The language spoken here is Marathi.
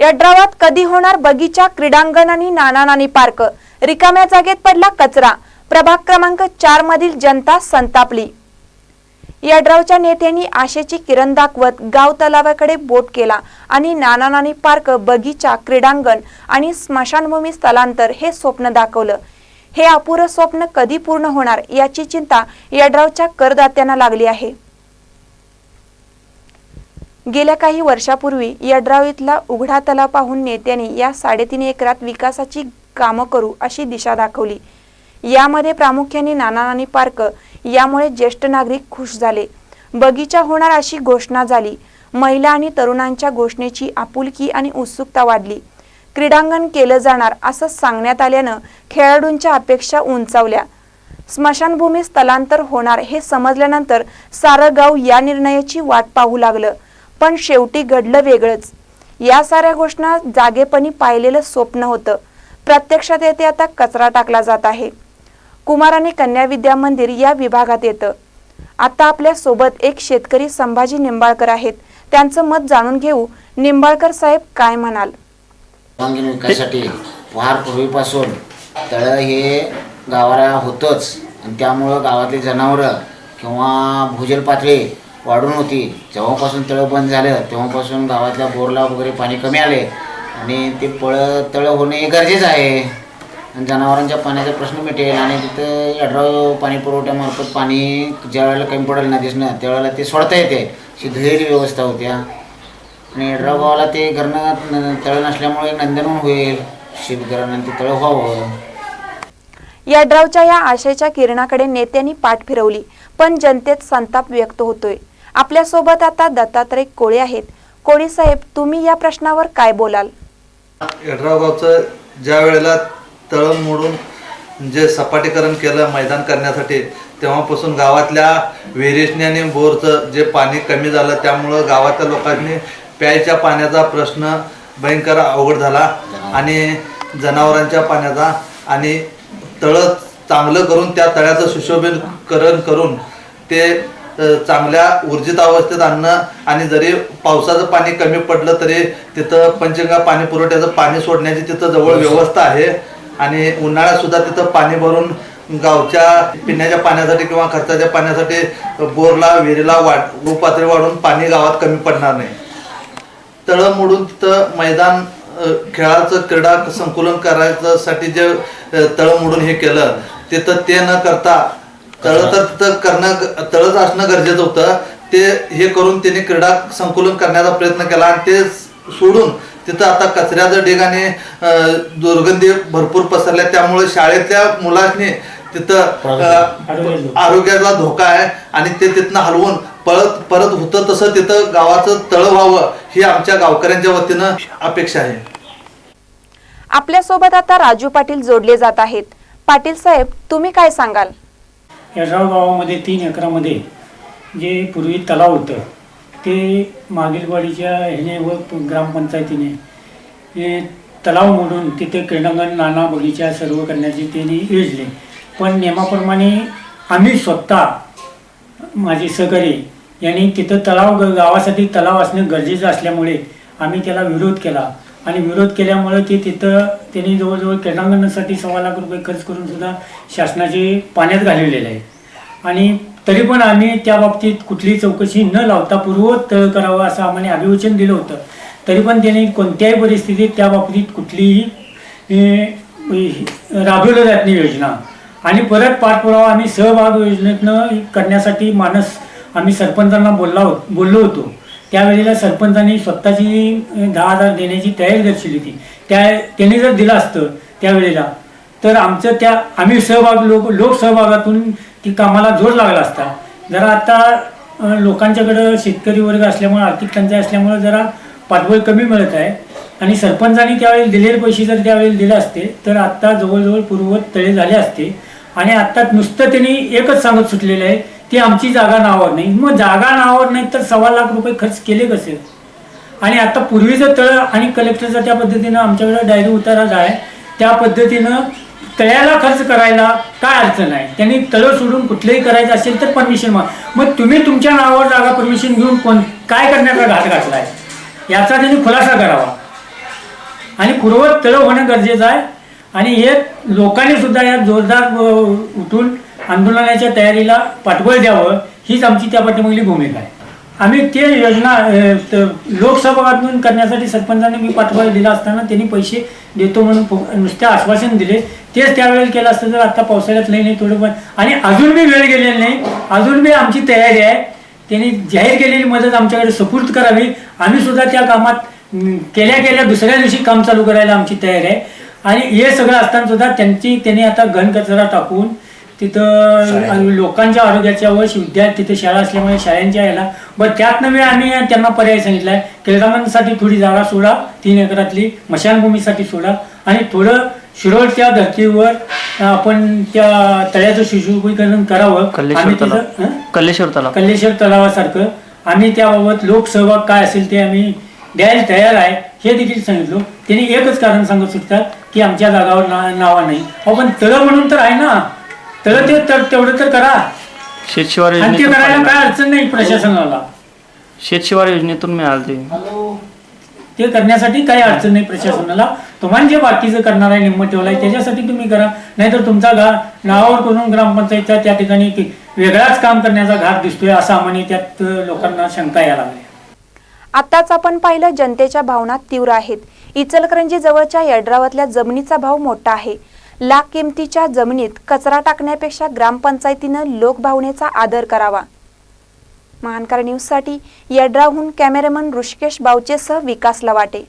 यड्रावात कधी होणार बगीचा क्रीडांगण आणि नाना नानी पार्क? रिकाम्या जागेत पडला कचरा. प्रभाग क्रमांक चार मधील जनता संतापली. यड्रावच्या नेत्यांनी आशेची किरण दाखवत गाव तलावाकडे बोट केला आणि नाना नानी पार्क बगीचा क्रीडांगण आणि स्मशानभूमी स्थलांतर हे स्वप्न दाखवलं. हे अपुरं स्वप्न कधी पूर्ण होणार याची चिंता यड्रावच्या करदात्यांना लागली आहे. गेल्या काही वर्षापूर्वी यड्राव इथला उघडा तलाव पाहून नेत्यांनी या साडेतीन एकरात विकासाची कामं करू अशी दिशा दाखवली. यामध्ये प्रामुख्याने नाना नानी पार्क यामुळे ज्येष्ठ नागरिक खुश झाले. बगीचा होणार अशी घोषणा झाली. महिला आणि तरुणांच्या घोषणेची आपुलकी आणि उत्सुकता वाढली. क्रीडांगण केलं जाणार असं सांगण्यात आल्यानं खेळाडूंच्या अपेक्षा उंचावल्या. स्मशानभूमी स्थलांतर होणार हे समजल्यानंतर सारं गाव या निर्णयाची वाट पाहू लागलं. पण शेवटी घडलं वेगळंच. या साऱ्या घोषणा जागेपणी पाहिलेलं स्वप्न होतं. प्रत्यक्षात येथे आता कचरा टाकला जात आहे. कुमार आणि कन्या विद्या मंदिर या विभागात येतं. आता आपल्यासोबत एक शेतकरी संभाजी निंबाळकर आहेत. त्यांचं मत जाणून घेऊ निंबाळकर साहेब काय म्हणाल? विकासासाठी फार पूर्वीपासून तळं हे गावाला होतंच. आणि त्यामुळं गावातली जनावरं किंवा भूजल पातळी वाढून होती. जेव्हापासून तळं बंद झालं. तेव्हापासून गावातल्या बोरला वगैरे पाणी कमी आले. आणि ते पळं तळं होणे हे गरजेचं आहे. आणि जनावरांच्या पाण्याचा प्रश्न मिटेल. आणि तिथं यड्राव पाणी पुरवठ्यामार्फत पाणी ज्या वेळेला कमी पडेल दिसणं त्यावेळेला ते सोडता येते. अशी धुळेली व्यवस्था होत्या. आणि यड्राव गावाला ते घरनं न- तळं नसल्यामुळे नंदनवन होईल. शेतकऱ्यांना तळं व्हावं. यड्रावच्या या आशयाच्या किरणाकडे नेत्यांनी पाठ फिरवली. पण जनतेत संताप व्यक्त होतोय. आपल्यासोबत आता दत्तात्रय कोळे आहेत. कोळी साहेब तुम्ही या प्रश्नावर काय बोलाल? गावचं ज्या वेळेला तळं मोडून जे सपाटीकरण केलं मैदान करण्यासाठी तेव्हापासून गावातल्या विहिरीसनी आणि बोरचं जे पाणी कमी झालं त्यामुळं गावातल्या लोकांनी प्यायच्या पाण्याचा प्रश्न भयंकर अवघड झाला आणि जनावरांच्या पाण्याचा आणि तळं चांगलं करून त्या तळ्याचं सुशोभीकरण करून ते चांगल्या ऊर्जित अवस्थेत आणणं आणि जरी पावसाचं पाणी कमी पडलं तरी तिथं पंचगंगा पाणी पुरवठ्याचं पाणी सोडण्याची तिथं जवळ व्यवस्था आहे. आणि उन्हाळ्यात सुद्धा तिथं पाणी भरून गावच्या पिण्याच्या पाण्यासाठी किंवा खर्चाच्या पाण्यासाठी बोरला विहिरीला वाढ पातळी वाढून पाणी गावात कमी पडणार नाही. तळं मोडून तिथं मैदान खेळाचं क्रीडा संकुलन करायचं साठी जे तळं मोडून हे केलं तिथं ते न करता तळं तर तिथं करणं तळंच असणं गरजेचं होतं. ते हे करून त्यांनी क्रीडा संकुलन करण्याचा प्रयत्न केला आणि ते सोडून तिथं आता कचऱ्याचं ढीग आणि दुर्गंधी भरपूर पसरल्या. त्यामुळे शाळेतल्या मुलांनी तिथं आरोग्याला धोका आहे आणि ते तिथनं हलवून पळत परत होतं तसं तिथं गावाचं तळ व्हावं ही आमच्या गावकऱ्यांच्या वतीनं अपेक्षा आहे. आपल्यासोबत आता राजू पाटील जोडले जात आहेत. पाटील साहेब तुम्ही काय सांगाल? यड्राव गावामध्ये तीन एकरामध्ये जे पूर्वी तलाव होतं ते मागील वाडीच्या ह्याने व ग्रामपंचायतीने हे तलाव म्हणून तिथे क्रीडांगण नाना बगीचा सर्व करण्याची त्यांनी योजले. पण नियमाप्रमाणे आम्ही स्वतः माझे सहकारी यांनी तिथं तलाव ग- गावासाठी तलाव असणं गरजेचं असल्यामुळे आम्ही त्याला विरोध केला. आणि विरोध केल्यामुळे ते तिथं त्यांनी जवळजवळ क्रीडांगणासाठी सव्वा लाख रुपये खर्च करून सुद्धा शासनाचे पाण्यात घालवलेले आहे. आणि तरी पण आम्ही त्या बाबतीत कुठलीही चौकशी न लावता पूर्ववत तळ करावं असं आम्हाला अभिवचन दिलं होतं. तरी पण त्यांनी कोणत्याही परिस्थितीत त्या बाबतीत कुठलीही राबवलं जात नाही योजना. आणि परत पाठपुरावा आम्ही सहभाग योजनेतनं करण्यासाठी मानस आम्ही सरपंचांना बोलला हो बोललो होतो. त्यावेळेला सरपंचांनी स्वतःची दहा हजार देण्याची तयारी दर्शवली होती. त्या त्यांनी जर दिलं असतं त्यावेळेला तर आमचं त्या आम्ही सहभाग लोक लोकसहभागातून ती कामाला जोर लागला असता. जरा आता लोकांच्याकडं शेतकरी वर्ग असल्यामुळे आर्थिक टंचाई असल्यामुळे जरा पाठबळ कमी मिळत आहे. आणि सरपंचाने त्यावेळेस दिलेले पैसे जर त्यावेळेला दिले असते तर आत्ता जवळजवळ पूर्ववत तळे झाले असते. आणि आत्ता नुसतं त्यांनी एकच सांगत सुटलेलं आहे ती आमची जागा नावावर नाही. मग जागा नावावर नाही तर सव्वा लाख रुपये खर्च केले कसे? आणि आता पूर्वीचं तळ आणि कलेक्टरचा त्या पद्धतीनं आमच्याकडे डायरी उतारा आहे. त्या पद्धतीनं तळ्याला खर्च करायला काय अडचण आहे? त्यांनी तळं सोडून कुठलंही करायचं असेल तर परमिशन माग. मग तुम्ही तुमच्या नावावर जागा परमिशन घेऊन कोण काय करण्याचा घाट घातला आहे याचा त्यांनी खुलासा करावा. आणि पूर्वत तळ होणं गरजेचं आहे. आणि हे लोकांनी सुद्धा या जोरदार उठून आंदोलनाच्या तयारीला पाठबळ द्यावं हीच आमची त्या पाठीमागली भूमिका आहे. आम्ही ते योजना लोकसहभागातून लोकसभातून करण्यासाठी सरपंचांनी मी पाठबळ दिला असताना त्यांनी पैसे देतो म्हणून नुसते आश्वासन दिले. तेच त्यावेळेला केलं असतं तर आता पावसाळ्यात नाही थोडं पण. आणि अजून मी वेळ गेलेली नाही. अजून मी आमची तयारी आहे. त्यांनी जाहीर केलेली मदत आमच्याकडे सुपूर्द करावी. आम्ही सुद्धा त्या कामात केल्या केल्या दुसऱ्या दिवशी काम चालू करायला आमची तयारी आहे. आणि हे सगळं असताना सुद्धा त्यांची त्यांनी आता घनकचरा टाकून तिथं लोकांच्या आरोग्याच्या व विद्या तिथे शाळा असल्यामुळे शाळांच्या याला बरं त्यात नव्हे आम्ही त्यांना पर्याय सांगितला आहे थोडी जागा सोडा तीन एकरातली मशानभूमीसाठी सोडा. आणि थोडं शिरोळच्या धर्तीवर अं, आपण त्या तळ्याचं सुशोभीकरण करावं. आम्ही तिथं? कल्लेश्वर तलाव. कल्लेश्वर तलावासारखं. आम्ही त्याबाबत लोकसहभाग काय असेल ते आम्ही द्यायला तयार आहे. हे देखील सांगितलं. त्यांनी एकच कारण सांगत सुटतात की आमच्या जागावर ना नावा नाही. अहो पण तळ म्हणून तर आहे ना. तळ ते तर तेवढं तर करा. शेतशिवार आणि ते करायला काय. अडचण नाही प्रशासनाला. शेतशिवार योजनेतून मिळालं ते. ते करण्यासाठी काही अडचण नाही प्रशासनाला. तुम्हाला जे बाकीचं करणार आहे निम्म ठेवलाय त्याच्यासाठी तुम्ही करा. नाहीतर तुमचा गा नावावर करून ग्रामपंचायतच्या त्या ठिकाणी एक वेगळाच काम करण्याचा घाट दिसतोय असं आम्हाला त्यात अं, लोकांना शंका यायला लागली. आताच आपण पाहिलं जनतेच्या भावना तीव्र आहेत. इचलकरंजी जवळच्या यड्रावातल्या जमिनीचा भाव मोठा आहे. लाख किमतीच्या जमिनीत कचरा टाकण्यापेक्षा ग्रामपंचायतीनं लोकभावनेचा आदर करावा. महानकार न्यूजसाठी यड्राहून कॅमेरामन ऋषिकेश बावचेसह विकास लवाटे.